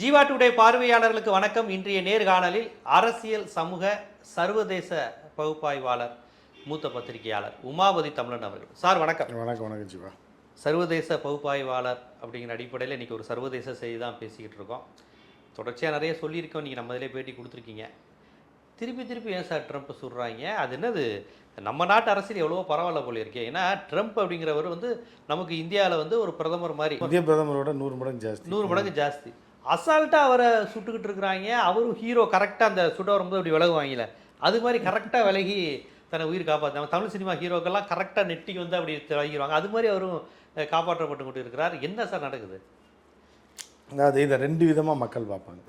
Jeeva today பார்வையாளர்களுக்கு வணக்கம். இன்றைய நேர்காணலில் அரசியல் சமூக சர்வதேச பகுப்பாய்வாளர் மூத்த பத்திரிகையாளர் உமாபதி தமிழன் அவர்கள். சார் வணக்கம். வணக்கம் வணக்கம் ஜீவா. சர்வதேச பகுப்பாய்வாளர் அப்படிங்கிற அடிப்படையில் இன்றைக்கி ஒரு சர்வதேச செய்தி தான் பேசிக்கிட்டு இருக்கோம். தொடர்ச்சியாக நிறைய சொல்லியிருக்கோம். நீங்கள் நம்ம இதிலே பேட்டி கொடுத்துருக்கீங்க. திருப்பி திருப்பி ஏன் சார் ட்ரம்ப் சொல்கிறாங்க அது என்னது? நம்ம நாட்டு அரசியல் எவ்வளவோ பரவாயில்ல போல இருக்கே. ஏன்னா ட்ரம்ப் அப்படிங்கிறவர் வந்து நமக்கு இந்தியாவில் வந்து ஒரு பிரதமர் மாதிரி. இந்திய பிரதமரோட நூறு மடங்கு ஜாஸ்தி. நூறு மடங்கு ஜாஸ்தி. அசால்ட்டாக அவரை சுட்டுக்கிட்டு இருக்கிறாங்க. அவரும் ஹீரோ கரெக்டாக அந்த சுட்ட வரும்போது அப்படி விலகுவாங்கல்ல. அது மாதிரி கரெக்டாக விலகி தன்னை உயிர் காப்பாற்றாங்க தமிழ் சினிமா ஹீரோக்கெல்லாம் கரெக்டாக நெட்டிக்கு வந்து அப்படி விலகிடுவாங்க அது மாதிரி அவரும் காப்பாற்றப்பட்டு கொண்டு இருக்கிறார் என்ன சார் நடக்குது? அதாவது இதை ரெண்டு விதமாக மக்கள் பார்ப்பாங்க.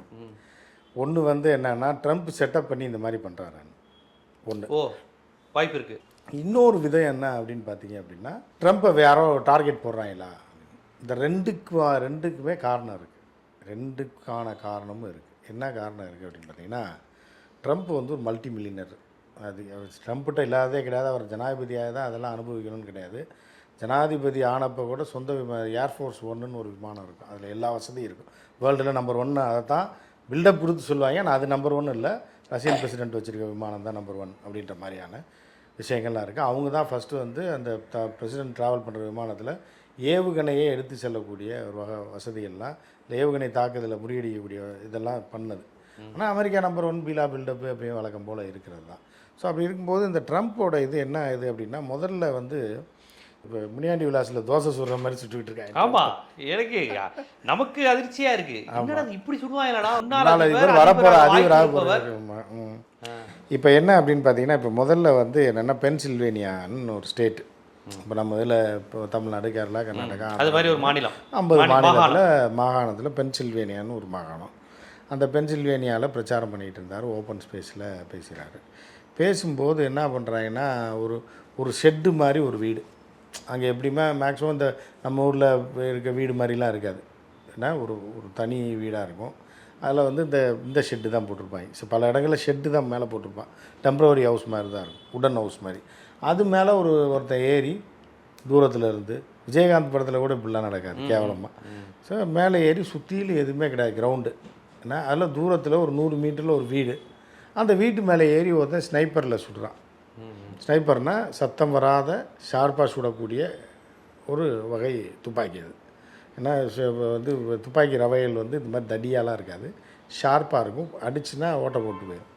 ஒன்று வந்து என்னன்னா ட்ரம்ப் செட்டப் பண்ணி இந்த மாதிரி பண்ணுறாருன்னு ஒன்று ஓ வாய்ப்பு இருக்கு. இன்னொரு விதம் என்ன அப்படின்னு பார்த்தீங்க அப்படின்னா ட்ரம்ப்பை யாரோ டார்கெட் போடுறாங்களா? இந்த ரெண்டுக்கு ரெண்டுக்குமே காரணம் இருக்குது ரெண்டுக்கான காரணமும் இருக்குது என்ன காரணம் இருக்குது அப்படின்னு பார்த்தீங்கன்னா ட்ரம்ப் வந்து ஒரு மல்டி மில்லியனர் அது ட்ரம்ப்கிட்ட இல்லாததே கிடையாது. அவர் ஜனாதிபதியாக தான் அதெல்லாம் அனுபவிக்கணும்னு கிடையாது. ஜனாதிபதி ஆனப்போ கூட சொந்த விமான ஏர்ஃபோர்ஸ் ஒன்றுன்னு ஒரு விமானம் இருக்கும். அதில் எல்லா வசதியும் இருக்கும். வேர்ல்டில் நம்பர் ஒன்று அதை தான் பில்டப் கொடுத்து சொல்லுவாங்க. ஆனால் அது நம்பர் ஒன் இல்லை. ரஷ்யன் பிரசிடென்ட் வச்சுருக்க விமானம் தான் நம்பர் ஒன் அப்படின்ற மாதிரியான விஷயங்கள்லாம் இருக்குது அவங்க தான் ஃபஸ்ட்டு வந்து அந்த த பிரசிடென்ட் ட்ராவல் பண்ணுற விமானத்தில் ஏவுகணையே எடுத்து செல்லக்கூடிய ஒரு வகை வசதிகள்லாம் ஏவுகணை தாக்குதலை முறியடிக்கக்கூடிய இதெல்லாம் பண்ணது. ஆனால் அமெரிக்கா நம்பர் ஒன் பீலா பில்டப்பு அப்படியே வழக்கம் போல் இருக்கிறது தான். ஸோ அப்படி இருக்கும்போது இந்த ட்ரம்ப்போட இது என்ன இது அப்படின்னா முதல்ல வந்து இப்போ முனியாண்டி விலாசில் தோசை சுடுற மாதிரி சுட்டுக்கிட்டு இருக்காங்க. ஆமா. எனக்கு நமக்கு அதிர்ச்சியா இருக்கு. என்னடா இப்படி அதிபர் வரப்போகிற அதிபர் ஆக போகிறார் இப்போ என்ன அப்படின்னு பார்த்தீங்கன்னா இப்போ முதல்ல வந்து என்னென்னா பென்சில்வேனியான்னு ஒரு ஸ்டேட் இப்போ நம்ம இதில் இப்போ தமிழ்நாடு கேரளா கர்நாடகா அது மாதிரி ஒரு மாநிலம். ஐம்பது மாநி- மாநிலத்தில் மாகாணத்தில் பென்சில்வேனியான்னு ஒரு மாகாணம். அந்த பென்சில்வேனியாவில் பிரச்சாரம் பண்ணிகிட்டு இருந்தார் ஓப்பன் ஸ்பேஸில் பேசுகிறாரு பேசும்போது என்ன பண்ணுறாங்கன்னா ஒரு ஒரு ஷெட்டு மாதிரி ஒரு வீடு. அங்கே எப்படியுமே மேக்ஸிமம் இந்த நம்ம ஊரில் இருக்க வீடு மாதிரிலாம் இருக்காது. ஏன்னா ஒரு ஒரு தனி வீடாக இருக்கும். அதில் வந்து இந்த இந்த ஷெட்டு தான் போட்டிருப்பாங்க. ஸோ பல இடங்களில் ஷெட்டு தான் மேலே போட்டிருப்பான். டெம்பரவரி ஹவுஸ் மாதிரி தான் இருக்கும். உடன் ஹவுஸ் மாதிரி. அது மேலே ஒரு ஒருத்தன் ஏறி தூரத்தில் இருந்து விஜயகாந்த் படத்தில் கூட இப்படிலாம் நடக்காது கேவலமாக ஸோ மேலே ஏறி சுற்றிலும் எதுவுமே கிடையாது கிரவுண்டு ஏன்னா அதில் தூரத்தில் ஒரு நூறு மீட்டரில் ஒரு வீடு. அந்த வீட்டு மேலே ஏறி ஒருத்தன் ஸ்னைப்பரில் சுடுறான் ஸ்னைப்பர்னால் சத்தம் வராத ஷார்ப்பாக சுடக்கூடிய ஒரு வகை துப்பாக்கி அது. ஏன்னா ச- வந்து துப்பாக்கி ரவைகள் வந்து இந்த மாதிரி தடியாலாம் இருக்காது. ஷார்ப்பாக இருக்கும். அடிச்சுன்னா ஓட்டை போட்டு போயிடும்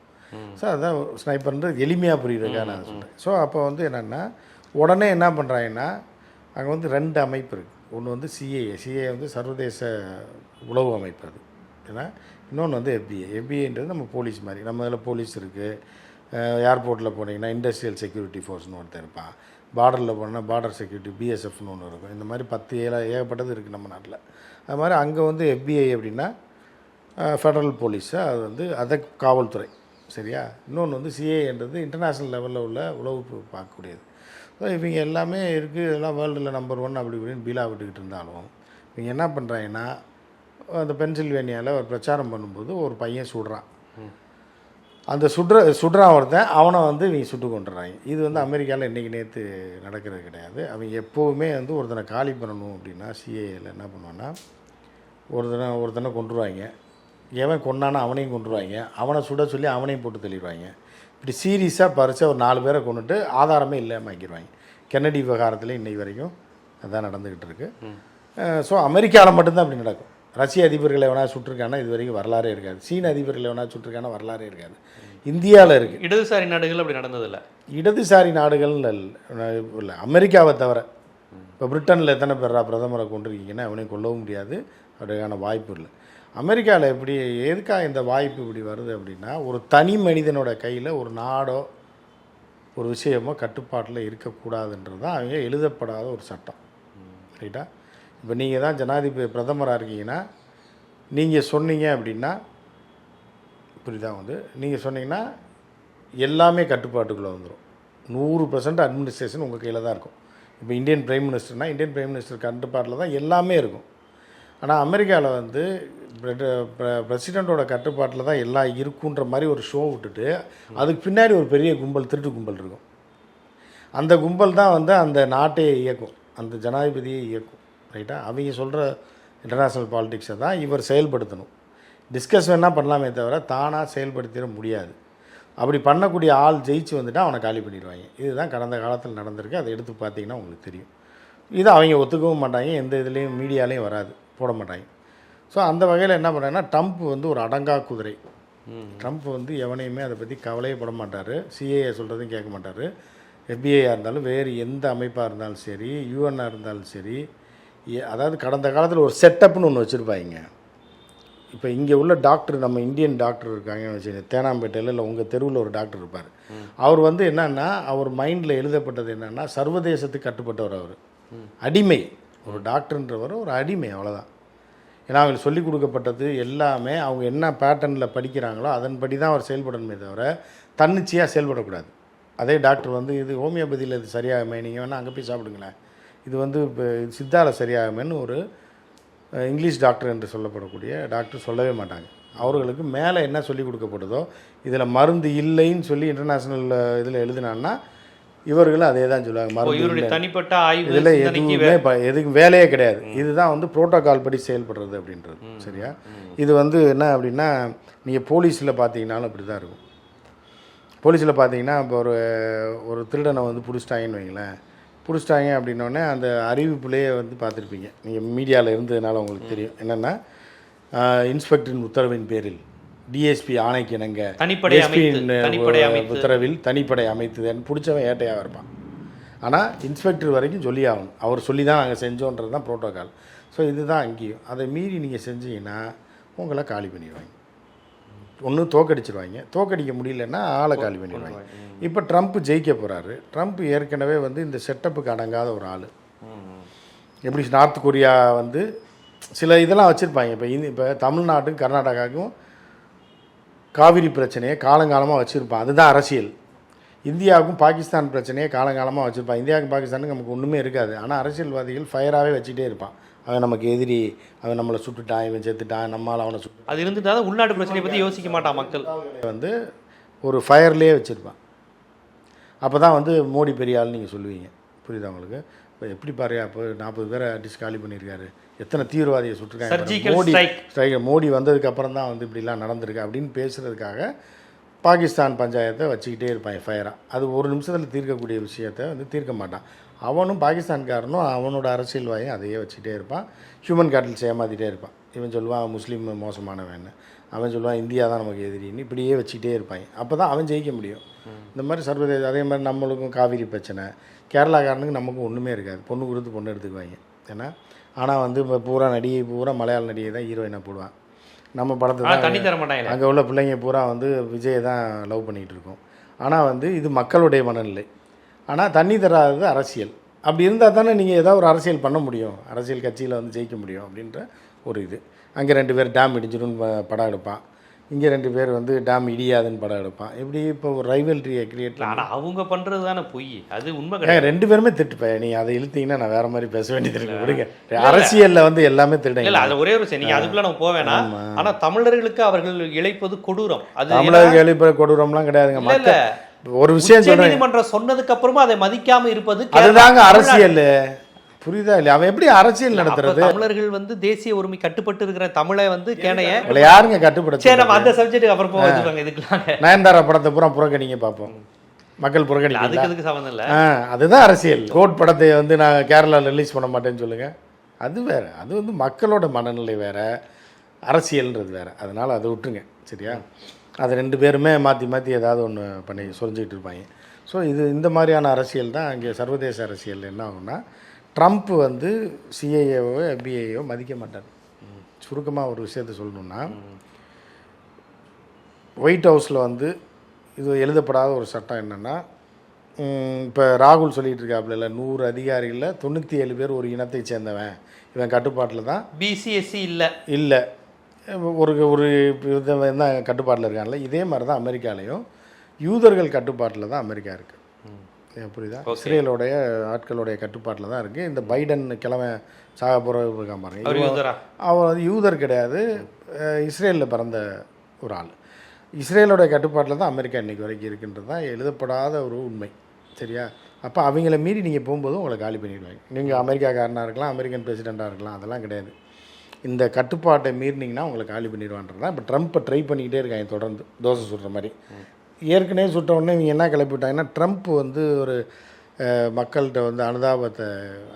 ஸோ அதான் ஸ்னைப்பர்ன்றது எளிமையாக புரியுறதுக்காக நான் சொல்கிறேன் ஸோ அப்போ வந்து என்னென்னா உடனே என்ன பண்ணுறாங்கன்னா அங்கே வந்து ரெண்டு அமைப்பு இருக்குது ஒன்று வந்து சிஏஏ சிஏ வந்து சர்வதேச உளவு அமைப்பு அது. ஏன்னா இன்னொன்று வந்து எஃபிஏ எஃபிஏன்றது நம்ம போலீஸ் மாதிரி. நம்ம இதில் போலீஸ் இருக்குது ஏர்போர்ட்டில் போனீங்கன்னா இண்டஸ்ட்ரியல் செக்யூரிட்டி ஃபோர்ஸ்னு ஒருத்தர் இருப்பான். பார்டரில் போனால் பார்டர் செக்யூரிட்டி பிஎஸ்எஃப்னு ஒன்று இருக்கும். இந்த மாதிரி பத்து ஏழா ஏகப்பட்டது இருக்குது நம்ம நாட்டில். அது மாதிரி அங்கே வந்து எஃபிஐ அப்படின்னா ஃபெடரல் போலீஸு அது வந்து அதை காவல்துறை. சரியா? இன்னொன்று வந்து சிஏன்றது இன்டர்நேஷ்னல் லெவலில் உள்ள உளவு பார்க்கக்கூடியது. ஸோ இவங்க எல்லாமே இருக்குது இதெல்லாம் வேர்ல்டில் நம்பர் ஒன் அப்படி இப்படின்னு பீலா விட்டுக்கிட்டு இருந்தாலும் இவங்க என்ன பண்ணுறாங்கன்னா அந்த பென்சில்வேனியாவில் ஒரு பிரச்சாரம் பண்ணும்போது ஒரு பையன் சுடுறான். அந்த சுடுற சுடுறான் ஒருத்தன் அவனை வந்து இவங்க சுட்டு கொண்டுறாங்க இது வந்து அமெரிக்காவில் இன்றைக்கி நேற்று நடக்கிறது கிடையாது. அவங்க எப்போவுமே வந்து ஒருத்தனை காலி பண்ணணும் அப்படின்னா சிஏயில் என்ன பண்ணுவான்னா ஒருத்தனை ஒருத்தனை கொண்டுருவாங்க எவன் கொண்டானோ அவனையும் கொண்டுருவாங்க அவனை சுட சொல்லி அவனையும் போட்டு தள்ளிடுவாங்க இப்படி சீரியஸாக பறித்து ஒரு நாலு பேரை கொண்டுட்டு ஆதாரமே இல்லாமல் ஆக்கிடுவாங்க கென்னடி விவகாரத்தில் இன்னைக்கு வரைக்கும் அதான் நடந்துக்கிட்டு இருக்கு. ஸோ அமெரிக்காவில் மட்டும்தான் அப்படி நடக்கும். ரஷ்ய அதிபர்களை எவனா சுட்டிருக்கானா இது வரைக்கும் வரலாறே இருக்காது. சீன அதிபர்களை எவனா சுட்டிருக்கானா வரலாறே இருக்காது. இந்தியாவில் இருக்குது இடதுசாரி நாடுகள் அப்படி நடந்ததில்ல. இடதுசாரி நாடுகள் இல்லை அமெரிக்காவை தவிர இப்போ பிரிட்டனில் எத்தனை பேரா பிரதமரை கொண்டிருக்கீங்கன்னா அவனையும் கொல்லவும் முடியாது. அப்படியான வாய்ப்பு இல்லை. அமெரிக்காவில் எப்படி எதுக்காக இந்த வாய்ப்பு இப்படி வருது அப்படின்னா ஒரு தனி மனிதனோட கையில் ஒரு நாடோ ஒரு விஷயமோ கட்டுப்பாட்டில் இருக்கக்கூடாதுன்றது தான் அவங்க எழுதப்படாத ஒரு சட்டம். ரைட்டா? இப்போ நீங்கள் தான் ஜனாதிபதி பிரதமராக இருக்கீங்கன்னா நீங்கள் சொன்னீங்க அப்படின்னா இப்படிதான் வந்து? நீங்கள் சொன்னீங்கன்னா எல்லாமே கட்டுப்பாட்டுக்குள்ளே வந்துடும் நூறு பர்சன்ட் அட்மினிஸ்ட்ரேஷன் உங்கள் கையில் தான் இருக்கும். இப்போ இந்தியன் பிரைம் மினிஸ்டர்னால் இந்தியன் பிரைம் மினிஸ்டர் கட்டுப்பாட்டில் தான் எல்லாமே இருக்கும். ஆனால் அமெரிக்காவில் வந்து பிரசிடெண்ட்டோட கட்டுப்பாட்டில் தான் எல்லாம் இருக்குன்ற மாதிரி ஒரு ஷோ விட்டுட்டு அதுக்கு பின்னாடி ஒரு பெரிய கும்பல் திருட்டு கும்பல் இருக்கும். அந்த கும்பல் தான் வந்து அந்த நாட்டையே இயக்கும். அந்த ஜனாதிபதியை இயக்கும். ரைட்டா அவங்க சொல்கிற இன்டர்நேஷ்னல் பாலிடிக்ஸை தான் இவர் செயல்படுத்தணும். டிஸ்கஸ் வேணால் பண்ணலாமே தவிர தானாக செயல்படுத்திட முடியாது. அப்படி பண்ணக்கூடிய ஆள் ஜெயிச்சு வந்துட்டால் அவனை காலி பண்ணிடுவாங்க. இதுதான் கடந்த காலத்தில் நடந்திருக்கு. அதை எடுத்து பார்த்தீங்கன்னா உங்களுக்கு தெரியும். இதை அவங்க ஒத்துக்கவும் மாட்டாங்க. எந்த இதுலேயும் மீடியாலேயும் வராது. போட மாட்டாங்க ஸோ அந்த வகையில் என்ன பண்ணுறாங்கன்னா ட்ரம்ப் வந்து ஒரு அடங்கா குதிரை. ட்ரம்ப் வந்து எவனையுமே அதை பற்றி கவலையே பட மாட்டார். சிஏஏ சொல்கிறதையும் கேட்க மாட்டார். எஃபிஐயாக இருந்தாலும் வேறு எந்த அமைப்பாக இருந்தாலும் சரி யூஎன்னாக இருந்தாலும் சரி அதாவது கடந்த காலத்தில் ஒரு செட்டப்னு ஒன்று வச்சுருப்பாங்க. இப்போ இங்கே உள்ள டாக்டர் நம்ம இந்தியன் டாக்டர் இருக்காங்கன்னு வச்சுக்கோங்க தேனாம்பேட்டையில் இல்லை உங்கள் தெருவில் ஒரு டாக்டர் இருப்பார். அவர் வந்து என்னன்னா அவர் மைண்டில் எழுதப்பட்டது என்னன்னா சர்வதேசத்துக்கு கட்டுப்பட்டவர் அவர். அடிமை. ஒரு டாக்டர்ன்றவர் ஒரு அடிமை அவ்வளோதான் ஏன்னா அவங்களுக்கு சொல்லிக் கொடுக்கப்பட்டது எல்லாமே அவங்க என்ன பேட்டர்னில் படிக்கிறாங்களோ அதன்படி தான் அவர் செயல்படணுமே தவிர தன்னிச்சையாக செயல்படக்கூடாது. அதே டாக்டர் வந்து இது ஹோமியோபதியில் இது சரியாகுமே நீங்கள் வேணால் அங்கே போய் சாப்பிடுங்களேன். இது வந்து இப்போ சித்தால சரியாகுமேன்னு ஒரு இங்கிலீஷ் டாக்டர் என்று சொல்லப்படக்கூடிய டாக்டர் சொல்லவே மாட்டாங்க. அவர்களுக்கு மேலே என்ன சொல்லிக் கொடுக்கப்படுதோ இதில் மருந்து இல்லைன்னு சொல்லி இன்டர்நேஷ்னல் இதில் எழுதினான்னா இவர்களும் அதே தான் சொல்லுவாங்க மருந்து தனிப்பட்ட ஆய்வு இதில் எதுவுமே எதுக்கும் வேலையே கிடையாது. இதுதான் வந்து புரோட்டோகால் படி செயல்படுறது அப்படின்றது சரியா? இது வந்து என்ன அப்படின்னா நீங்கள் போலீஸில் பார்த்தீங்கன்னாலும் அப்படி தான் இருக்கும். போலீஸில் பார்த்தீங்கன்னா இப்போ ஒரு ஒரு திருடனை வந்து பிடிச்சிட்டாங்கன்னு வைங்களேன். பிடிச்சிட்டாங்க அப்படின்னோடனே அந்த அறிவிப்புலேயே வந்து பார்த்துருப்பீங்க நீங்கள் மீடியாவில் இருந்ததுனால உங்களுக்கு தெரியும். என்னென்னா இன்ஸ்பெக்டரின் உத்தரவின் பேரில். டிஎஸ்பி ஆணைக்கு இணங்க. தனிப்படை அமைத்து அமைத்து. உத்தரவில் தனிப்படை அமைத்துதன் பிடிச்சவன் ஏட்டையாக இருப்பான். ஆனால் இன்ஸ்பெக்டர் வரைக்கும் சொல்லி ஆகணும். அவர் சொல்லி தான் நாங்கள் செஞ்சோன்றது தான் ப்ரோட்டோகால் ஸோ இதுதான் அங்கேயும். அதை மீறி நீங்கள் செஞ்சீங்கன்னா உங்களை காலி பண்ணிடுவாங்க. ஒன்று தோக்கடிச்சிருவாங்க. தோக்கடிக்க முடியலன்னா ஆளை காலி பண்ணிடுவாங்க. இப்போ ட்ரம்ப் ஜெயிக்க போகிறாரு ட்ரம்ப் ஏற்கனவே வந்து இந்த செட்டப்புக்கு அடங்காத ஒரு ஆள். எப்படி நார்த் கொரியா வந்து சில இதெல்லாம் வச்சுருப்பாங்க. இப்போ இந்த இப்போ தமிழ்நாட்டுக்கும் கர்நாடகாவுக்கும் காவிரி பிரச்சனையை காலங்காலமாக வச்சுருப்பான் அதுதான் அரசியல். இந்தியாவுக்கும் பாகிஸ்தான் பிரச்சனையை காலங்காலமாக வச்சுருப்பான் இந்தியாவுக்கும் பாகிஸ்தானுக்கும் நமக்கு ஒன்றுமே இருக்காது. ஆனால் அரசியல்வாதிகள் ஃபயராகவே வச்சுக்கிட்டே இருப்பான். அவன் நமக்கு எதிரி அவன் நம்மளை சுட்டுட்டான் இவன் செத்துட்டான் நம்மால் அவனை சுட்டு அது இருந்துட்டா தான் உள்நாட்டு பிரச்சனையை பத்தி யோசிக்க மாட்டான் மக்கள். வந்து ஒரு ஃபயர்லேயே வச்சுருப்பான். அப்போ தான் வந்து மோடி பெரிய ஆள் நீங்கள் சொல்லுவீங்க. புரியுதா உங்களுக்கு? இப்போ எப்படி பாரு அப்போ நாற்பது பேரை அடிச்சு காலி பண்ணியிருக்காரு. எத்தனை தீவிரவாதியை சுட்டிருக்காங்க மோடி strike. ஸ்ட்ரைக் மோடி வந்ததுக்கு அப்புறம் தான் வந்து இப்படிலாம் நடந்திருக்கு அப்படின்னு பேசுகிறதுக்காக பாகிஸ்தான் பஞ்சாயத்தை வச்சுக்கிட்டே இருப்பான் ஃபயராக அது ஒரு நிமிஷத்தில் தீர்க்கக்கூடிய விஷயத்தை வந்து தீர்க்க மாட்டான். அவனும் பாகிஸ்தான்காரனும் அவனோட அரசியல்வாயும் அதையே வச்சுக்கிட்டே இருப்பான். ஹியூமன் கேட்டல்ஸ் ஏமாத்திட்டே இருப்பான். இவன் சொல்லுவான் முஸ்லீம் மோசமானவன்னு அவன் சொல்லுவான் இந்தியா தான் நமக்கு எதிரின்னு இப்படியே வச்சுக்கிட்டே இருப்பாங்க அப்போ தான் அவன் ஜெயிக்க முடியும். இந்த மாதிரி சர்வதேச அதே மாதிரி நம்மளுக்கும் காவிரி பிரச்சனை. கேரளாக்காரனுக்கு நமக்கும் ஒன்றுமே இருக்காது. பொண்ணு கொடுத்து பொண்ணு எடுத்துக்குவாங்க. ஏன்னா ஆனால் வந்து இப்போ பூரா நடிகை பூரா மலையாள நடிகை தான் ஹீரோயினாக போடுவான். நம்ம படத்தை தான் தண்ணி தர மாட்டாங்க அங்கே உள்ள பிள்ளைங்க பூரா வந்து விஜயை தான் லவ் பண்ணிகிட்டு இருக்கோம். ஆனால் வந்து இது மக்களுடைய மனநிலை. ஆனால் தண்ணி தராதது அரசியல். அப்படி இருந்தால் தானே நீங்கள் ஏதாவது ஒரு அரசியல் பண்ண முடியும். அரசியல் கட்சியில் வந்து ஜெயிக்க முடியும் அப்படின்ற ஒரு இது. அங்கே ரெண்டு பேர் டேம் இடிஞ்சிடும்னு ப- படம் எடுப்பான். இங்கே ரெண்டு பேர் வந்து டேம் இடியாதுன்னு படம் எடுப்பான். இப்படி இப்போ ஒரு ரைவல்ரியை கிரியேட் ஆனா அவங்க பண்றது தானே பொய். அது உண்மை ரெண்டு பேருமே திருட்டுப்பேன் நீ அதை இழுத்தீங்கன்னா நான் வேற மாதிரி பேச வேண்டியது இருக்கு. விடுங்க. அரசியல்ல வந்து எல்லாமே இல்ல திருடுங்க அது ஒரே ஒரு விஷயம். நீங்க அதுக்குள்ள நம்ம போவேனா? ஆமா. ஆனா தமிழர்களுக்கு அவர்கள் இழைப்பது கொடூரம். அது தமிழக எழுப்ப கொடூரம்லாம் கிடையாதுங்க. இல்ல, இல்ல. மக்கள் ஒரு விஷயம் நீதிமன்றம் சொன்னதுக்கு அப்புறமா அதை மதிக்காம இருப்பது. அதுதாங்க அரசியல். புரியுதா இல்லையா? அவன் எப்படி அரசியல் நடத்துறது? தமிழர்கள் வந்து தேசிய உரிமை கட்டுப்பட்டு இருக்கிற தமிழை வந்து கேனைய யாருங்க சரி கட்டுப்படுத்த நம்ம அந்த சப்ஜெக்ட் அப்புறம் போக வச்சுக்கோங்க இதுக்கெல்லாம் நயன்தாரா படத்தை பூரா புறக்கணிங்க பார்ப்போம் மக்கள் புறக்கணிக்கல அதுக்கு அதுக்கு சம்மந்தம் இல்ல. அதுதான் அரசியல். கோட் படத்தை வந்து நான் கேரளாவில் ரிலீஸ் பண்ண மாட்டேன்னு சொல்லுங்க. அது வேற. அது வந்து மக்களோட மனநிலை வேற. அரசியல்ன்றது வேற. அதனால அதை விட்டுருங்க சரியா? அது ரெண்டு பேருமே மாற்றி மாற்றி ஏதாவது ஒன்று பண்ணி சொரிஞ்சுக்கிட்டு இருப்பாங்க. ஸோ இது இந்த மாதிரியான அரசியல் தான். இங்கே சர்வதேச அரசியல் என்ன ஆகும்னா ட்ரம்ப் வந்து சிஏஏவோ எஃபிஐயோ மதிக்க மாட்டார். சுருக்கமாக ஒரு விஷயத்த சொல்லணும்னா ஒயிட் ஹவுஸில் வந்து இது எழுதப்படாத ஒரு சட்டம் என்னென்னா இப்போ ராகுல் சொல்லிட்டு இருக்காப்புல நூறு அதிகாரிகளில் தொண்ணூற்றி ஏழு பேர் ஒரு இனத்தை சேர்ந்தவன். இவன் கட்டுப்பாட்டில் தான் பிசிஎஸ்சி இல்ல. இல்லை. ஒரு ஒரு தான் கட்டுப்பாட்டில் இருக்கான்ல. இதே மாதிரி தான் அமெரிக்காலையும் யூதர்கள் கட்டுப்பாட்டில் தான் அமெரிக்கா இருக்குது புரியுதா? இஸ்ரேலோடைய ஆட்களுடைய கட்டுப்பாட்டில் தான் இருக்குது இந்த பைடன் கிழமை சாக போகிற இருக்கான் பாருங்க. அவர் வந்து யூதர் கிடையாது. இஸ்ரேலில் பிறந்த ஒரு ஆள். இஸ்ரேலோட கட்டுப்பாட்டில் தான் அமெரிக்கா இன்றைக்கி வரைக்கும் இருக்குன்றது தான். எழுதப்படாத ஒரு உண்மை. சரியா? அப்போ அவங்கள மீறி நீங்கள் போகும்போது உங்களை காலி பண்ணிடுவாங்க. நீங்கள் அமெரிக்காக்காரனாக இருக்கலாம் அமெரிக்கன் பிரசிடெண்ட்டாக இருக்கலாம் அதெல்லாம் கிடையாது. இந்த கட்டுப்பாட்டை மீறினீங்கன்னா உங்களை காலி பண்ணிடுவான்றதா இப்போ ட்ரம்ப்பை ட்ரை பண்ணிக்கிட்டே இருக்காங்க தொடர்ந்து. தோசை சுடுற மாதிரி. ஏற்கனவே சுட்ட உடனே இவங்க என்ன கிளப்பி விட்டாங்கன்னா ட்ரம்ப் வந்து ஒரு மக்கள்கிட்ட வந்து அனுதாபத்தை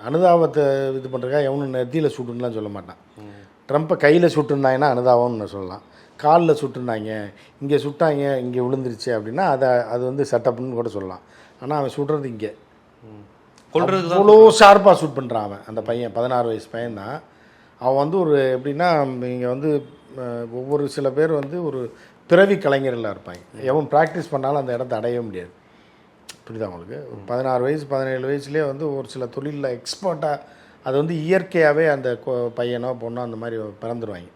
அனுதாபத்தை இது பண்ணுறதுக்காக எவனும் நெத்தியில் சுட்டுன்னுலாம் சொல்ல மாட்டான். ட்ரம்ப்பை கையில் சுட்டுருந்தாங்கன்னா அனுதாபம்னு சொல்லலாம். காலில் சுட்டுருந்தாங்க இங்கே சுட்டாங்க இங்கே விழுந்துருச்சு அப்படின்னா அதை அது வந்து செட்டப்னு கூட சொல்லலாம். ஆனால் அவன் சுடுறது இங்கே. அவ்வளோ ஷார்ப்பாக ஷூட் பண்ணுறான் அவன் அந்த பையன் பதினாறு வயசு பையன் தான். அவன் வந்து ஒரு எப்படின்னா இங்கே வந்து ஒவ்வொரு சில பேர் வந்து ஒரு பிறவி கலைஞர்களாக இருப்பாங்க. எவன் ப்ராக்டிஸ் பண்ணாலும் அந்த இடத்த அடையவே முடியாது. புரியுதா உங்களுக்கு? ஒரு பதினாறு வயசு பதினேழு வயசுலேயே வந்து ஒரு சில தொழிலில் எக்ஸ்பர்ட்டாக அது வந்து இயற்கையாகவே அந்த பையனோ பொண்ணோ அந்த மாதிரி பிறந்துருவாங்க.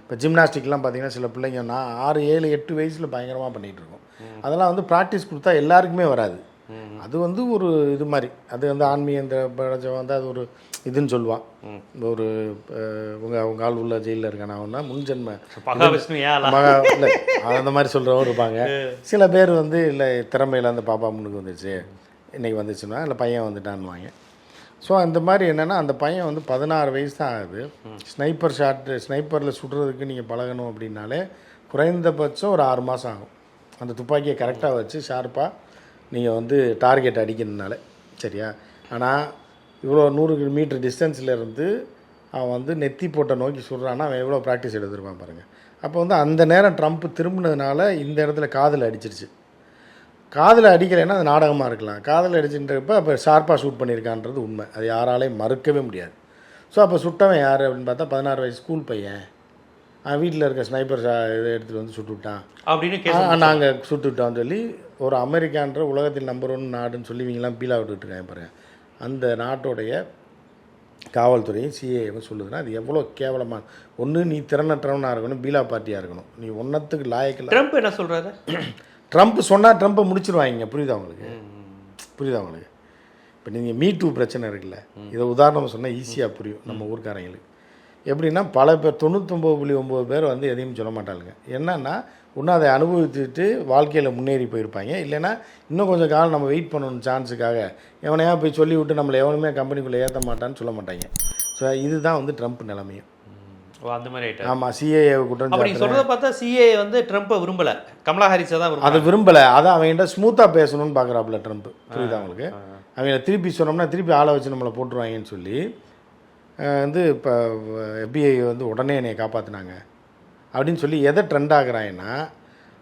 இப்போ ஜிம்னாஸ்டிக்லாம் பார்த்தீங்கன்னா சில பிள்ளைங்க நான் ஆறு ஏழு எட்டு வயசில் பயங்கரமாக பண்ணிகிட்டு இருக்கோம். அதெல்லாம் வந்து ப்ராக்டிஸ் கொடுத்தா எல்லாருக்குமே வராது. அது வந்து ஒரு இது மாதிரி. அது வந்து ஆன்மீக இந்த பழச்சம் வந்து அது ஒரு இதுன்னு சொல்லுவான். ஒரு அஹ், உங்க அவங்க ஆள் உள்ள ஜெயிலில் இருக்கான அவனா? முன்ஜென்ம மகா இல்லை அந்த மாதிரி சொல்கிறவங்க இருப்பாங்க. சில பேர் வந்து இல்லை திறமையில் அந்த பாப்பா முன்னுக்கு வந்துச்சு இன்னைக்கு வந்துச்சுன்னா இல்லை பையன் வந்துட்டான்னுவாங்க. ஸோ அந்த மாதிரி என்னென்னா அந்த பையன் வந்து பதினாறு வயசு தான் ஆகுது. ஸ்னைப்பர் ஷாட் ஸ்னைப்பரில் சுடுறதுக்கு நீங்கள் பழகணும் அப்படின்னாலே குறைந்தபட்சம் ஒரு ஆறு மாதம் ஆகும். அந்த துப்பாக்கியை கரெக்டாக வச்சு ஷார்ப்பாக நீங்கள் வந்து டார்கெட் அடிக்கணுனால சரியா? ஆனால் இவ்வளோ நூறு மீட்டர் டிஸ்டன்ஸில் இருந்து அவன் வந்து நெத்தி போட்ட நோக்கி சுடுறான்னா அவன் எவ்வளோ ப்ராக்டிஸ் எடுத்துருப்பான் பாருங்கள் அப்போ வந்து அந்த நேரம் ட்ரம்ப் திரும்பினதுனால இந்த இடத்துல காதில் அடிச்சிருச்சு. காதில் அடிக்கலைன்னா அது நாடகமாக இருக்கலாம். காதில் அடிச்சுன்றப்ப அப்போ ஷார்ப்பாக ஷூட் பண்ணியிருக்கான்றது உண்மை. அது யாராலையும் மறுக்கவே முடியாது. ஸோ அப்போ சுட்டவன் யார் அப்படின்னு பார்த்தா பதினாறு வயசு ஸ்கூல் பையன். வீட்டில் இருக்க ஸ்னைப்பர் இதை எடுத்துகிட்டு வந்து சுட்டு விட்டான் அப்படின்னு நாங்கள் சுட்டுவிட்டோம்னு சொல்லி ஒரு அமெரிக்கான்ற உலகத்தில் நம்பர் ஒன் நாடுன்னு சொல்லி இவங்கெல்லாம் பீலா விட்டுட்டு இருக்காங்க பாருங்க. அந்த நாட்டோடைய காவல்துறையும் சிஏவும் சொல்லுதுன்னா அது எவ்வளோ கேவலமாக ஒன்று நீ திறனற்றவனாக இருக்கணும் பீலா பார்ட்டியாக இருக்கணும். நீ ஒன்றத்துக்கு லாயக்கில் ட்ரம்ப் என்ன சொல்றாரு? ட்ரம்ப் சொன்னால் ட்ரம்ப்பை முடிச்சிருவாங்க புரியுதா உங்களுக்கு? புரியுதா உங்களுக்கு? இப்போ நீங்கள் மீ டூ பிரச்சனை இருக்குல்ல இதை உதாரணம் சொன்னால் ஈஸியாக புரியும் நம்ம ஊர்க்காரங்களுக்கு. எப்படின்னா பல பேர் தொண்ணூத்தொம்பது புள்ளி ஒம்பது பேர் வந்து எதையும் சொல்ல மாட்டாளுங்க. என்னன்னா ஒன்று அதை அனுபவிச்சுட்டு வாழ்க்கையில் முன்னேறி போயிருப்பாங்க. இல்லைன்னா இன்னும் கொஞ்சம் காலம் நம்ம வெயிட் பண்ணணும் சான்ஸுக்காக எவனையா போய் சொல்லி விட்டு நம்மளை எவனுமே கம்பெனிக்குள்ளே ஏற்ற மாட்டான்னு சொல்ல மாட்டாங்க. ஸோ இதுதான் வந்து ட்ரம்ப் நிலைமையும். ஓ அந்த மாதிரி ஆமாம் சிஏஏ குற்றம் அப்ப நீங்க சொல்றத பார்த்தா சிஏ வந்து ட்ரம்ப்பை விரும்பல. கமலா ஹாரிஸை தான் அது விரும்பல. விரும்பலை அதை அவங்ககிட்ட ஸ்மூத்தாக பேசணும்னு பார்க்குறாப்புல ட்ரம்ப் புரியுதா உங்களுக்கு? அவங்க திருப்பி சொன்னோம்னா திருப்பி ஆளை வச்சு நம்மளை போட்டுருவாங்கன்னு சொல்லி வந்து இப்போ FBI வந்து உடனே என்னை காப்பாற்றினாங்க அப்படின்னு சொல்லி எதை ட்ரெண்ட் ஆகுறாங்கன்னா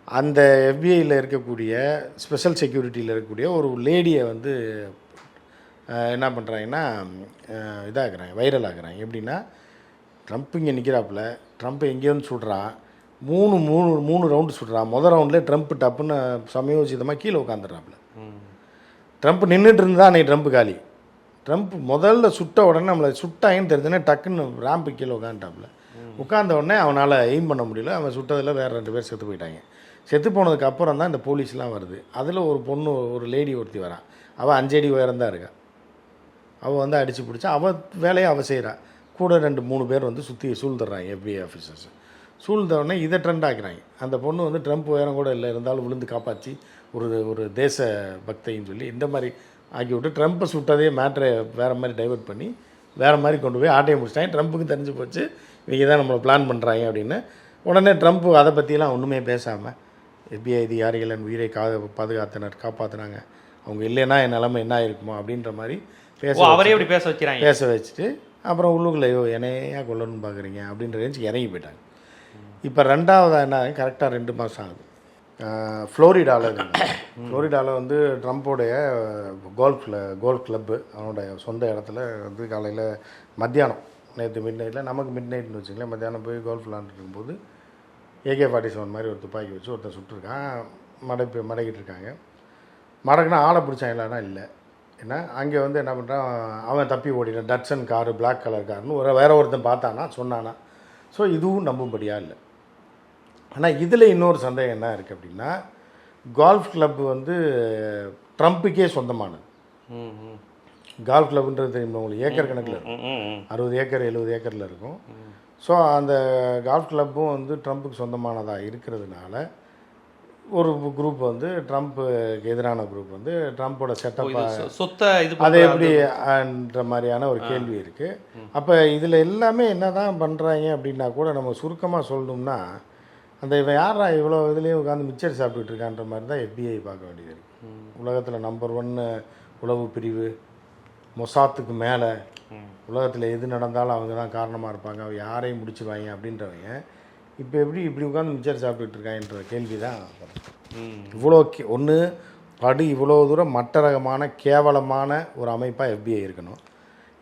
அந்த எஃபிஐயில் இருக்கக்கூடிய ஸ்பெஷல் செக்யூரிட்டியில் இருக்கக்கூடிய ஒரு லேடியை வந்து என்ன பண்ணுறாங்கன்னா இதாகிறாங்க வைரல் ஆகுறாங்க எப்படின்னா ட்ரம்ப் இங்கே நிற்கிறாப்புல ட்ரம்ப் எங்கேயோன்னு சுடுறான் மூணு மூணு மூணு ரவுண்டு சுடுறான் முதல் ரவுண்ட்லேயே ட்ரம்ப் டப்புன்னு சமயோசிதமாக கீழே உட்காந்துடுறாப்புல ட்ரம்ப் நின்றுட்டு இருந்தா அன்னைக்கு ட்ரம்ப் காலி. ட்ரம்ப் முதல்ல சுட்ட உடனே நம்மளை சுட்டாயின்னு தெரிஞ்சுன்னா டக்குன்னு ரேம்ப் கீழே உட்காந்துட்டாப்புல உட்கார்ந்த உடனே அவனால் எய்ம் பண்ண முடியல. அவன் சுட்டதில் வேறு ரெண்டு பேர் செத்து போயிட்டாங்க. செத்து போனதுக்கு அப்புறம் தான் இந்த போலீஸ்லாம் வருது. அதில் ஒரு பொண்ணு ஒரு லேடி ஒருத்தி வரான் அவள் அஞ்சடி உயரந்தான் இருக்கா. அவள் வந்து அடித்து பிடிச்சா அவள் வேலையை அவள் செய்கிறான் கூட ரெண்டு மூணு பேர் வந்து சுற்றி சூழ்ந்துடுறாங்க எஃபிஐ ஆஃபீஸர்ஸ் சூழ்ந்த உடனே இதை ட்ரெண்ட் ஆக்குறாங்க. அந்த பொண்ணு வந்து ட்ரம்ப் உயரம் கூட இல்லை. இருந்தாலும் விழுந்து காப்பாற்றி ஒரு ஒரு தேச பக்தைன்னு சொல்லி இந்த மாதிரி ஆக்கி விட்டு ட்ரம்ப்பை சுட்டதே மேட்ரை வேறு மாதிரி டைவர்ட் பண்ணி வேறு மாதிரி கொண்டு போய் ஆட்டையை முடிச்சிட்டாங்க. ட்ரம்ப்புக்கு தெரிஞ்சு போச்சு இவங்க தான் நம்மளை பிளான் பண்ணுறாங்க அப்படின்னு. உடனே ட்ரம்ப் அதை பற்றிலாம் ஒன்றுமே பேசாமல் FBI அதிகாரிகள் என் உயிரை கா பாதுகாத்தனர் காப்பாற்றினாங்க அவங்க இல்லைன்னா என் நிலைமை என்ன இருக்குமோ அப்படின்ற மாதிரி பேச அவரே இப்படி பேச வைக்கிறாங்க. பேச வச்சுட்டு அப்புறம் உள்ளுக்குள்ள ஐயோ என்னையா கொல்லணும்னு பார்க்குறீங்க அப்படின்ற ரேஞ்சுக்கு இறங்கி போயிட்டாங்க. இப்போ ரெண்டாவதாக என்ன கரெக்டாக ரெண்டு மாதம் ஆகுது. ஃப்ளோரிடாவில் ஃப்ளோரிடாவில் வந்து ட்ரம்ப்போடைய கோல்ஃபில் கோல்ஃப் கிளப்பு அவனுடைய சொந்த இடத்துல வந்து காலையில் மத்தியானம் நேற்று மிட் நைட்டில் நமக்கு மிட் நைட்னு வச்சுங்களேன் மத்தியானம் போய் கோல்ஃப் விளாண்டுட்டு இருக்கும்போது ஏகே ஃபார்ட்டி செவன் மாதிரி ஒரு துப்பாக்கி வச்சு ஒருத்தன் சுட்டிருக்கான் மடை மடக்கிட்டு இருக்காங்க. மடக்குனா ஆளை பிடிச்சாங்களான்னா இல்லை. ஏன்னா அங்கே வந்து என்ன பண்ணுறான் அவன் தப்பி ஓடினான் டட்சன் காரு பிளாக் கலர் காருன்னு ஒரு வேற ஒருத்தன் பார்த்தானா சொன்னானா. ஸோ இதுவும் நம்பும்படியாக இல்லை. ஆனால் இதில் இன்னொரு சந்தேகம் என்ன இருக்குது அப்படின்னா கால்ஃப் கிளப் வந்து ட்ரம்ப்புக்கே சொந்தமானது. கால்ஃப் கிளப்ன்றது உங்களுக்கு ஏக்கர் கணக்கில் இருக்கும். அறுபது ஏக்கர் எழுபது ஏக்கரில் இருக்கும். ஸோ அந்த கால்ஃப் கிளப்பும் வந்து ட்ரம்ப்புக்கு சொந்தமானதாக இருக்கிறதுனால ஒரு குரூப் வந்து ட்ரம்ப்புக்கு எதிரான குரூப் வந்து ட்ரம்ப்போட செட்டப்பை சொ- சொத்தை இது அது பண்ற எப்படி ஆன்ற மாதிரியான ஒரு கேள்வி இருக்குது அப்போ இதில் எல்லாமே என்ன தான் பண்ணுறாங்க அப்படின்னா கூட நம்ம சுருக்கமாக சொல்லணும்னா அந்த இவன் யாரா இவ்வளோ இதுலேயும் உட்காந்து மிச்சர் சாப்பிட்டுட்டு இருக்கான்ற மாதிரி தான் எஃபிஐ பார்க்க வேண்டியது இருக்குது உலகத்தில் நம்பர் ஒன்று உளவு பிரிவு மொசாத்துக்கு மேலே. உலகத்தில் எது நடந்தாலும் அவங்க தான் காரணமாக இருப்பாங்க. அவங்க யாரையும் முடிச்சுவாங்க அப்படின்றவங்க. இப்போ எப்படி இப்படி உட்காந்து மிச்சர் சாப்பிட்டுட்டு இருக்காங்கன்ற கேள்வி தான் ம். இவ்வளோ ஒன்று படு இவ்வளோ தூரம் மற்ற ரகமான கேவலமான ஒரு அமைப்பாக எஃபிஐ இருக்கணும்.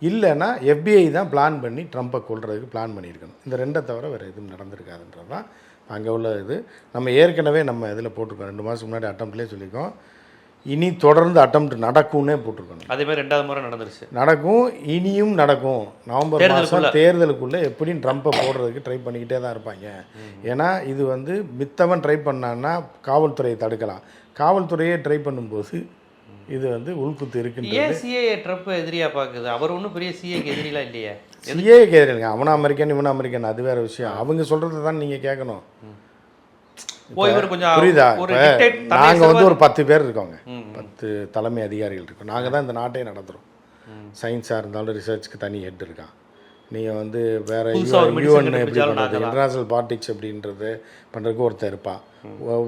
இல்லைன்னா எஃபிஐ தான் பிளான் பண்ணி ட்ரம்ப்பை கொல்றதுக்கு பிளான் பண்ணியிருக்கணும். இந்த ரெண்டை தவிர வேறு எதுவும் நடந்திருக்காதுன்றது தான் அங்கே உள்ள இது. நம்ம ஏற்கனவே நம்ம இதில் போட்டிருக்கோம். ரெண்டு மாதம் முன்னாடி அட்டம்ப்ட்லேயே சொல்லியிருக்கோம். இனி தொடர்ந்து அட்டம்ப்ட் நடக்கும்னே போட்டிருக்கணும் அதே மாதிரி ரெண்டாவது முறை நடந்துருச்சு. நடக்கும். இனியும் நடக்கும். நவம்பர். மாதம் தேர்தலுக்குள்ளே எப்படியும் ட்ரம்ப்பை போடுறதுக்கு ட்ரை பண்ணிக்கிட்டே தான் இருப்பாங்க. ஏன்னா இது வந்து மித்தவன் ட்ரை பண்ணான்னா காவல்துறையை தடுக்கலாம். காவல்துறையே ட்ரை பண்ணும்போது இது வந்து உள்குத்து இருக்குன்றது. ஏன் சிஏ ட்ரம்ப் எதிரியா பாக்குது அவர் ஒன்றும் பெரிய சிஏக்கு எதிரிலாம் இல்லையே. சிஏ கேட்குறீங்க அவனும் அமெரிக்கன் இவனும் அமெரிக்கன். அது வேற விஷயம். அவங்க சொல்கிறது தான் நீங்கள் கேட்கணும் புரியுதா? நாங்கள் வந்து ஒரு பத்து பேர் இருக்கோங்க. பத்து தலைமை அதிகாரிகள் இருக்கோம். நாங்கள் தான் இந்த நாட்டையே நடத்துகிறோம் சயின்ஸாக இருந்தாலும் ரிசர்ச்சுக்கு தனி ஹெட் இருக்கான். நீங்கள் வந்து வேற யூஎன் எப்படி பண்ணுறது நாங்க. இன்டர்நேஷனல் பாலிடிக்ஸ் அப்படின்றது பண்ணுறதுக்கு ஒருத்தர் இருப்பான்.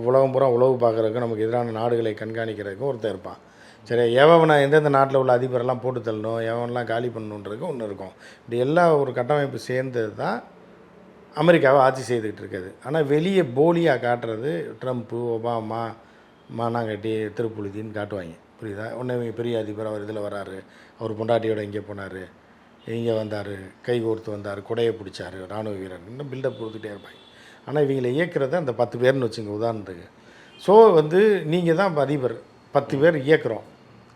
உலகம் பூரா உழவு பார்க்குறதுக்கு நமக்கு எதிரான நாடுகளை கண்காணிக்கிறதுக்கும் ஒருத்தர் இருப்பான். சரி எவனை எந்தெந்த நாட்டில் உள்ள அதிபரெல்லாம் போட்டு தள்ளணும் எவன்லாம் காலி பண்ணணுன்றது ஒன்று இருக்கும். இப்படி எல்லா ஒரு கட்டமைப்பு சேர்ந்தது தான் அமெரிக்காவை ஆட்சி செய்துக்கிட்டு இருக்குது. ஆனால் வெளியே போலியாக காட்டுறது ட்ரம்ப்பு ஒபாமா மானாங்கட்டி திருப்புழுதின்னு காட்டுவாங்க. புரியுதா? உடனே பெரிய அதிபர் அவர் இதில் வராரு. அவர் பொண்டாட்டியோட இங்கே போனார். இங்கே வந்தார். கை கோர்த்து வந்தார். குடையை பிடிச்சாரு. ராணுவ வீரர். இன்னும் பில்டப் கொடுத்துட்டே இருப்பாங்க. ஆனால் இவங்களை இயக்குறது அந்த பத்து பேர்னு வச்சுங்க உதாரணத்துக்கு. ஸோ வந்து நீங்கள் தான் அதிபர். பத்து பேர் இயக்குறோம்.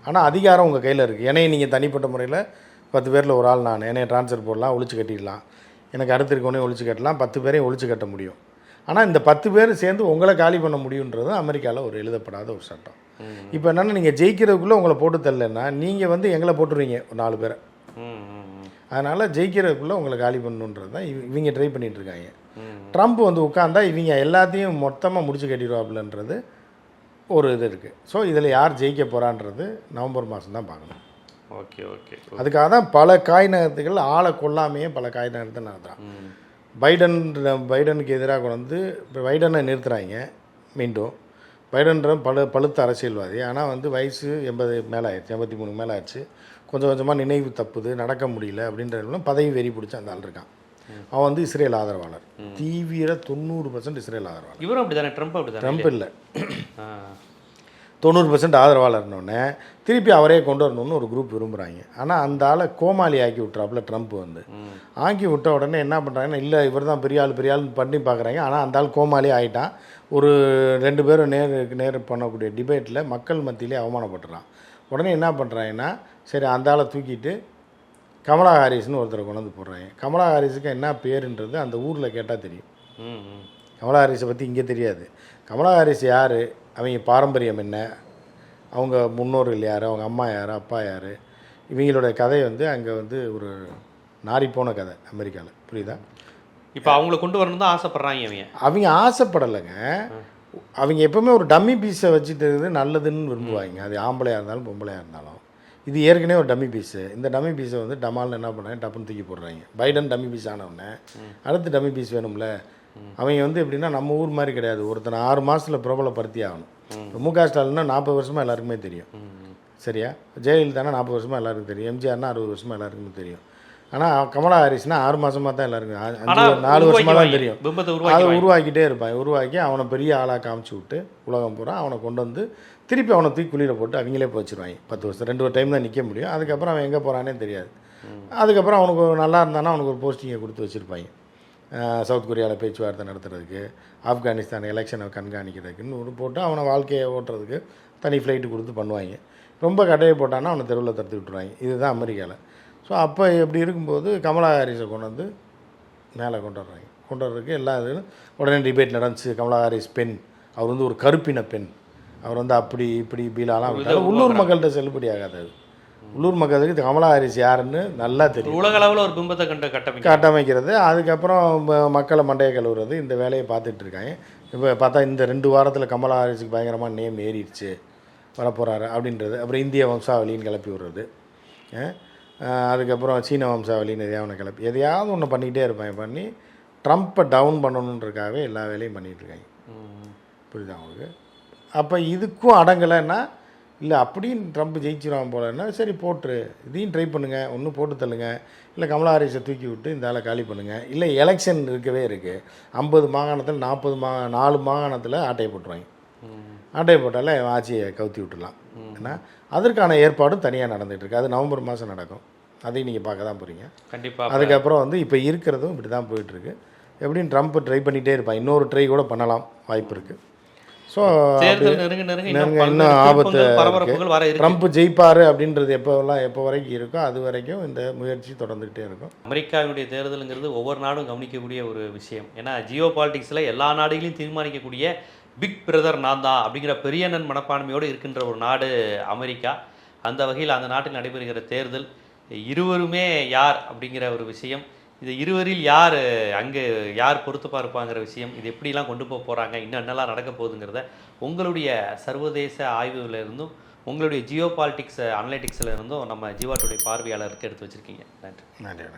ஆனால் அதிகாரம் உங்கள் கையில் இருக்குது என்னைய நீங்கள் தனிப்பட்ட முறையில் பத்து பேரில் ஒரு ஆள் நான். என்னைய ட்ரான்ஸ்ஃபர் போடலாம் ஒழிச்சு கட்டிடலாம். எனக்கு அடுத்து இருக்கவனே ஒழிச்சு கட்டலாம் பத்து பேரையும் ஒழிச்சு கட்ட முடியும். ஆனால் இந்த பத்து பேர் சேர்ந்து உங்களை காலி பண்ண முடியுன்றது அமெரிக்காவில் ஒரு எழுதப்படாத ஒரு சட்டம். இப்போ என்னென்னா நீங்கள் ஜெயிக்கிறதுக்குள்ளே உங்களை போட்டு தரலன்னா நீங்கள் வந்து எங்களை போட்டுருவீங்க ஒரு நாலு பேரை. அதனால் ஜெயிக்கிறதுக்குள்ளே உங்களை காலி பண்ணணுன்றது தான் இவ- இவங்க ட்ரை ம். ட்ரம்ப் வந்து உட்காந்தா இவங்க எல்லாத்தையும் மொத்தமாக முடிச்சு கட்டிடுவாப்புலன்றது ஒரு இது இருக்குது ஸோ இதில் யார் ஜெயிக்க போகிறான்றது நவம்பர் மாதம் தான் பார்க்கணும். ஓகே ஓகே அதுக்காக தான் பல காய் நகரத்துகள் ஆளை கொல்லாமையே பல காய் நகரத்தை நடத்துகிறான். பைடன் பைடனுக்கு எதிராக கொண்டு வந்து இப்போ பைடனை நிறுத்துறாங்க மீண்டும் பைடன்ற பழு பழுத்த அரசியல்வாதி. ஆனால் வந்து வயசு எண்பது மேலே ஆயிடுச்சு எண்பத்தி மூணு மேலே ஆயிடுச்சு கொஞ்சம் கொஞ்சமாக நினைவு தப்புது நடக்க முடியல அப்படின்றதுலாம் பதவி வெறி பிடிச்ச அந்த ஆள் இருக்கான். அவன் வந்து இஸ்ரேல் ஆதரவாளர் தீவிர தொண்ணூறு பர்சன்ட் இஸ்ரேல் ஆதரவாளர் இவரும் அப்படிதானே? ட்ரம்ப் அப்படிதானே? ட்ரம்ப் இல்லை. தொண்ணூறு பர்சன்ட் ஆதரவாளர்னோடனே திருப்பி அவரே கொண்டு வரணும்னு ஒரு குரூப் விரும்புகிறாங்க ஆனால் அந்த ஆளை கோமாளி ஆக்கி விட்றாப்புல ட்ரம்ப் வந்து. ஆக்கி விட்ட உடனே என்ன பண்ணுறாங்கன்னா இல்லை இவர் தான் பெரிய ஆள் பெரிய ஆள் பண்ணி பார்க்குறாங்க ஆனால் அந்த ஆள் கோமாளி ஆகிட்டான் ஒரு ரெண்டு பேரும் நேருக்கு நேர் பண்ணக்கூடிய டிபேட்டில் மக்கள் மத்தியிலே அவமானப்பட்டுறான். உடனே என்ன பண்ணுறாங்கன்னா சரி அந்த ஆளை தூக்கிட்டு கமலா ஹாரிஸ்னு ஒருத்தரை கொண்டு வந்து போடுறாங்க கமலா ஹாரிஸுக்கு என்ன பேருன்றது அந்த ஊரில் கேட்டால் தெரியும். கமலா ஹாரிஸை பற்றி இங்கே தெரியாது. கமலா ஹாரிஸ் யார்? அவங்க பாரம்பரியம் என்ன? அவங்க முன்னோர்கள் யார்? அவங்க அம்மா யார்? அப்பா யார்? இவங்களோட கதை வந்து அங்கே வந்து ஒரு நாரிப்போன கதை அமெரிக்காவில் புரியுதா? இப்போ அவங்கள கொண்டு வரணும் தான் ஆசைப்படுறாங்க அவங்க அவங்க ஆசைப்படலைங்க. அவங்க எப்பவுமே ஒரு டம்மி பீஸை வச்சுட்டு நல்லதுன்னு விரும்புவாங்க. அது ஆம்பளையாக இருந்தாலும் பொம்பளையாக இருந்தாலும். இது ஏற்கனவே ஒரு டம்மி பீஸு. இந்த டம்மி பீஸை வந்து டமால்னு என்ன பண்ணுறாங்க டப்புன்னு தூக்கி போடுறாங்க. பைடன் டம்மி பீஸ் ஆனவுடனே அடுத்து டம்மி பீஸ் வேணும்ல. அவங்க வந்து எப்படின்னா நம்ம ஊர் மாதிரி கிடையாது. ஒருத்தனை ஆறு மாதத்தில் பிரபலப்படுத்தி ஆகணும். இப்போ மு க ஸ்டாலின்னா நாற்பது வருஷமாக எல்லாருக்குமே தெரியும். சரியா? ஜெயலலிதானா நாற்பது வருஷமாக எல்லாருக்கும் தெரியும். எம்ஜிஆர்னா அறுபது வருஷமாக எல்லாருக்குமே தெரியும். ஆனால் கமலா ஹாரிஸ்னா ஆறு மாசமா தான் எல்லாருக்கும் அஞ்சு நாலு வருஷமாக தான். தெரியும். அதை உருவாக்கி உருவாக்கிட்டே இருப்பான். உருவாக்கி அவனை பெரிய ஆளாக காமிச்சு விட்டு உலகம் பூரா அவனை கொண்டு வந்து திருப்பி அவனை தூக்கி குளியில் போட்டு அவங்களே போச்சுருவாங்க. பத்து வருஷம் ரெண்டு ஒரு டைம் தான் நிற்க முடியும். அதுக்கப்புறம் அவன் எங்கே போகிறானே தெரியாது. அதுக்கப்புறம் அவனுக்கு ஒரு நல்லா இருந்தானா அவனுக்கு ஒரு போஸ்டிங்கை கொடுத்து வச்சுருப்பாங்க. சவுத் கொரியாவில் பேச்சுவார்த்தை நடத்துறதுக்கு ஆப்கானிஸ்தான் எலெக்ஷனை கண்காணிக்கிறதுக்குன்னு ஒரு போட்டு அவனை வாழ்க்கையை ஓட்டுறதுக்கு தனி ஃப்ளைட்டு கொடுத்து பண்ணுவாங்க. ரொம்ப கடையை போட்டான்னா அவனை தெருவில் தடுத்து விட்டுருவாங்க. இதுதான் அமெரிக்காவில் ஸோ அப்போ இப்படி இருக்கும்போது கமலா ஹாரிஸை கொண்டு வந்து மேலே கொண்டு வர்றாங்க. கொண்டு வர்றதுக்கு எல்லா இதுலையும் உடனே டிபேட் நடந்துச்சு. கமலா ஹாரிஸ் பெண். அவர் வந்து ஒரு கருப்பின பெண். அவர் வந்து அப்படி இப்படி பீலாலாம் விட்டாரு உள்ளூர் மக்கள்கிட்ட செல்லுபடி ஆகாது அது. உள்ளூர் மக்களுக்கு கமலா ஹாரிஸ் யாருன்னு நல்லா தெரியும். உலக அளவில் ஒரு பிம்பத்தை கண்டு கட்டமைக்க கட்டமைக்கிறது. அதுக்கப்புறம் மக்களை மண்டையை கழுவுறது. இந்த வேலையை பார்த்துட்டு இருக்காங்க. இப்போ பார்த்தா இந்த ரெண்டு வாரத்தில் கமலா ஹாரிஸுக்கு பயங்கரமாக நேம் ஏறிடுச்சு. வரப்போகிறாரு அப்படின்றது. அப்புறம் இந்திய வம்சாவளின்னு கிளப்பி விடுறது. அதுக்கப்புறம் சீன வம்சாவளின்னு எதையாவது கிளப்பி எதையாவது ஒன்று பண்ணிக்கிட்டே இருப்பாங்க. பண்ணி ட்ரம்ப்பை டவுன் பண்ணணுன்றக்காகவே எல்லா வேலையும் ம். புரியுதா உங்களுக்கு? அப்போ இதுக்கும் அடங்கலைன்னா இல்லை அப்படின்னு ட்ரம்ப் ஜெயிச்சிருவான் போலன்னா சரி போட்டுரு. இதையும் ட்ரை பண்ணுங்கள் ஒன்றும் போட்டு தள்ளுங்க. இல்லை கமலா ஹாரிஸை தூக்கி விட்டு இந்த ஆளை காலி பண்ணுங்கள் இல்லை எலெக்ஷன் இருக்கவே இருக்குது ஐம்பது மாகாணத்தில் நாற்பது மா நாலு மாகாணத்தில் ஆட்டையை போட்டுருவாங்க. ஆட்டையை போட்டாலே ஆட்சியை கவுத்தி விட்டுலாம் ஏன்னா அதற்கான ஏற்பாடும் தனியாக நடந்துகிட்டு இருக்கு. அது நவம்பர் மாதம் நடக்கும். அதையும் நீங்கள் பார்க்க தான் போகிறீங்க கண்டிப்பா. அதுக்கப்புறம் வந்து இப்போ இருக்கிறதும் இப்படி தான் போயிட்டுருக்கு எப்படியும் ட்ரம்ப் ட்ரை பண்ணிகிட்டே இருப்பான். இன்னொரு ட்ரை கூட பண்ணலாம். வாய்ப்பு இருக்குது ஸோ தேர்தல் நெருங்க நெருங்க இன்னும் ஆபத்து பரபரப்புகள் வர ட்ரம்ப் ஜெயிப்பார் அப்படின்றது எப்போவெல்லாம் எப்போ வரைக்கும் இருக்கோ அது வரைக்கும் இந்த முயற்சி தொடர்ந்துக்கிட்டே இருக்கும். அமெரிக்காவினுடைய தேர்தலுங்கிறது ஒவ்வொரு நாடும் கவனிக்கக்கூடிய ஒரு விஷயம். ஏன்னா ஜியோ பாலிடிக்ஸில் எல்லா நாடுகளையும் தீர்மானிக்கக்கூடிய பிக் பிரதர் நான் தான் அப்படிங்கிற பெரியண்ணன் மனப்பான்மையோடு இருக்கின்ற ஒரு நாடு அமெரிக்கா. அந்த வகையில் அந்த நாட்டில் நடைபெறுகிற தேர்தல் இருவருமே யார் அப்படிங்கிற ஒரு விஷயம். இது இருவரில் யார் அங்கே யார் பொறுத்து பார்ப்பாங்கிற விஷயம் இது எப்படிலாம் கொண்டு போக போகிறாங்க இன்னும் என்னெல்லாம் நடக்க போகுதுங்கிறத உங்களுடைய சர்வதேச ஆய்வுலேருந்தும் உங்களுடைய ஜியோ பாலிட்டிக்ஸ் அனலிட்டிக்ஸில் இருந்தும் நம்ம ஜீவாட்டுடைய பார்வையாளருக்கு எடுத்து வச்சுருக்கீங்க. நன்றி நன்றி.